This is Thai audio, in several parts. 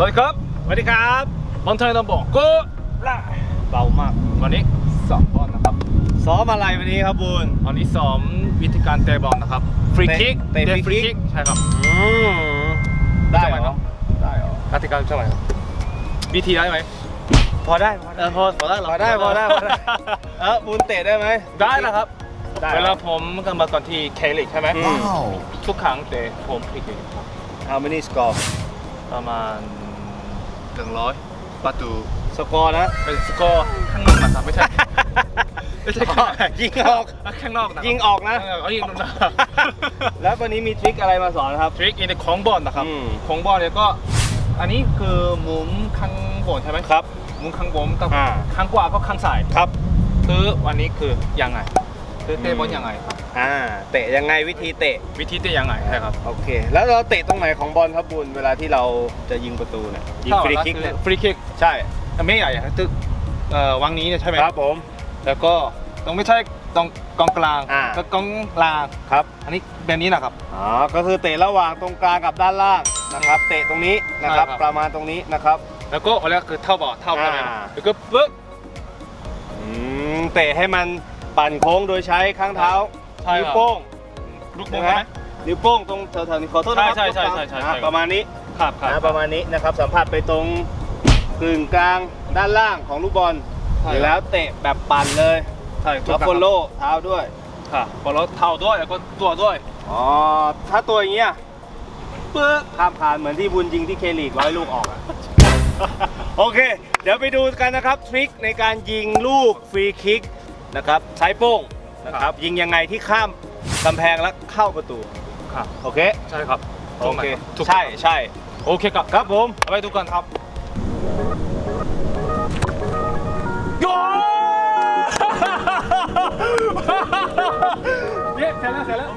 สวัสดีครับ สวัสดีครับบอลไทยนำบอกก็ล่ะเบามาก วันนี้สองบอลนะครับ ซ้อมอะไรวันนี้ครับบุญวันนี้ซ้อมวิธีการเตะบอลนะครับ ฟรีคิกเตะเตะ free kick ใช่ครับอืมได้เหรใช่ไหมครัอบได้เหรอกติกาใช่ไหมครับวิธีได้ไหมพอได้พอเอได้อพอพอได้เหรพอได้พอได้พอได้เออบุญเตะได้ไหมได้นะครับได้เวลาผมกันมาก่อนที่เคลิกใช่ไหมอืมทุกครั้งเตะผมฟรีคิกครับ How many score ประมาณ หนึ่งร้อยประตูสกอร์นะ เป็นสกอร์ข้างนอกนะครับไม่ใช่ ไม่ใช่ข้างในยิงออก ข้างนอกนะครับยิงออกนะเเอายิงออกนะแล้ววันนี้มีทริคอะไรมาสอนครับ ทริคอินของบอลนะครับ อืม ของบอลเนี่ยก็ อันนี้คือหมุนข้างบนใช่ไหมครับหมุนข้างบนกับอ่า ข้างขวาก็ข้างซ้ายครับ คือวันนี้คือยังไง คือเตะบอลยังไงครับ อ่า เตะยังไงวิธีเตะ วิธีเตะยังไงใช่ครับโอเค แล้วเราเตะตรงไหนของบอลครับบุญเวลาที่เราจะยิงประตูเนี่ยยิงฟรีคิกเนี่ยฟรีคิกใช่ไม่ใหญ่ครับตึกเอ่อวังนี้เนี่ยใช่ไหมครับผม แล้วก็ต้องไม่ใช่ตรงกองกลางอ่า ก็กองกลางครับ อันนี้แบบนี้นะครับ อ๋อ ก็คือเตะระหว่างตรงกลางกับด้านล่างนะครับ เตะตรงนี้นะครับ ใช่ครับ ประมาณตรงนี้นะครับ แล้วก็อะไรคือเท่าบอลเท่ากันเลยอ่า แล้วก็ปึ๊บ อืม เตะให้มัน ปั่นโค้งโดยใช้ข้างเท้าใช่นิ้วครับโป้งลูกโป่งใช่ไหมนิ้วโป้งตรงแถวๆนี้ขอโทษนะครับใช่ใช่ใช่ใช่อ่าใช่ประมาณนี้ครับครับ นะประมาณนี้นะครับสัมผัสไปตรงกึ่งกลางด้านล่างของลูกบอลใช่เสร็จแล้วเตะแบบปั่นเลยใช่ถูกแล้วครับโฟลโล่เท้าด้วยค่ะพอเราเท้าด้วยแล้วก็ตัวด้วย อ๋อถ้าตัวอย่างเงี้ยปึ๊บข้ามผ่านเหมือนที่บุญยิงที่เคลีกร้อยลูกออกอะ โอเค เดี๋ยวไปดูกันนะครับทริคในการยิงลูกฟรีคิก นะครับใช้โป้งนะครับยิงยังไงที่ข้ามกำแพงแล้วเข้าประตูครับ โอเคใช่ครับโอเคถูกไหมใช่ใช่โอเคครับครับผมเอาไปดูกันครับ โย เย้เสร็จแล้วเสร็จแล้ว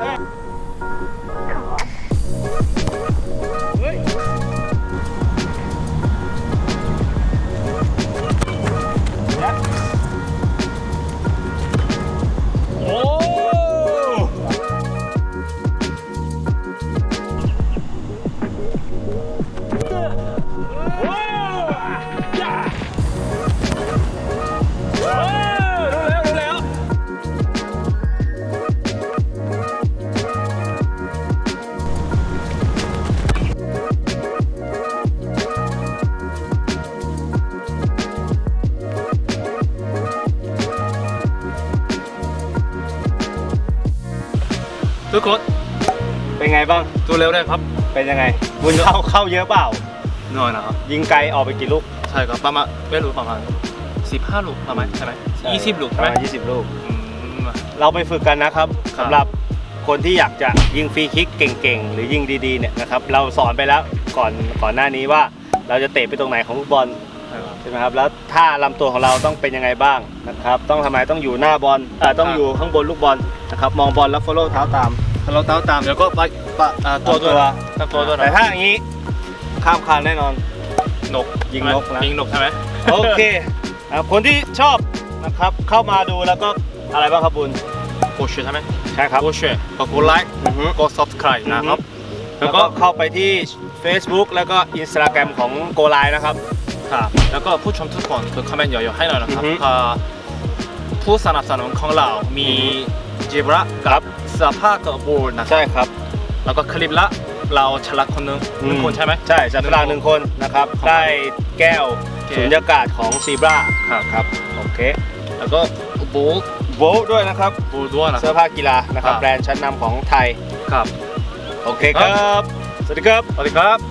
ทุกคนเป็นไงบ้าง ดูเร็วได้ครับ เป็นยังไงบุญเข้าเข้าเยอะเปล่า น้อยนะครับ ยิงไกลออกไปกี่ลูก ใช่ครับประมาณไม่รู้ประมาณ15 ลูกประมาณใช่ไหม20ลูกปใช่ระไหมมาณ20 ลูก อืม เราไปฝึกกันนะครับครับ สำหรับคนที่อยากจะยิงฟรีคิกเก่งๆ หรือยิงดีๆเนี่ยนะครับเราสอนไปแล้วก่อนก่อนหน้านี้ว่าเราจะเตะไปตรงไหนของลูกบอล ใช่ครับใช่ไหมครับแล้วท่าลำตัวของเราต้องเป็นยังไงบ้างนะครับ ต้องทำไมต้องอยู่หน้าบอลเอ่อต้องครับอยู่ข้างบนลูกบอลนะครับมองบอลแล้ว follow เท้าตาม เราเท้าตามแล้วก็ไปปะอ่าตัวด้วยตัวนะตัวด้วยนะแต่ถ้าอย่างนี้ข้ามคานแน่นอน นกยิงนกนะ ยิงนกใช่ไหมโอเคนะครับคนที่ชอบนะครับเข้ามาดูแล้วก็อะไรบ้างครับบุญกดแชร์ใช่ไหมใช่ครับกดแชร์ก็กดไลค์อือฮึ กด subscribe นะครับ แล้แล้ววก็ก็เข้าไปที่ Facebook แล้วก็ Instagram ของโกไลนะครับ ค่ะแล้วก็ผู้ชมทุกคนคือคอมเมนต์เยอะๆให้หน่อยนะครับอือฮึ อ่าผู้สนับสนุนของเรา มีจิบระกับเสื้อผ้ากับบูนนะครับใช่ครับ แล้วก็คลิปละเราฉลากคนหนึงหนึ่งคนใช่ไหม ใช่จับฉลากหนึ่งคนนะครับครับได้แก้วโอเคสุญญากาศของซีบราครับครับโอเคแล้วก็บูโบทด้วยนะครับ บูด้วยนะคเสื้รัอบ ผ้ากีฬานะครับ ครับ แบรนด์ชั้นนำของไทย ครับโอเคครับ สวัสดีครับ สวัสดีครับ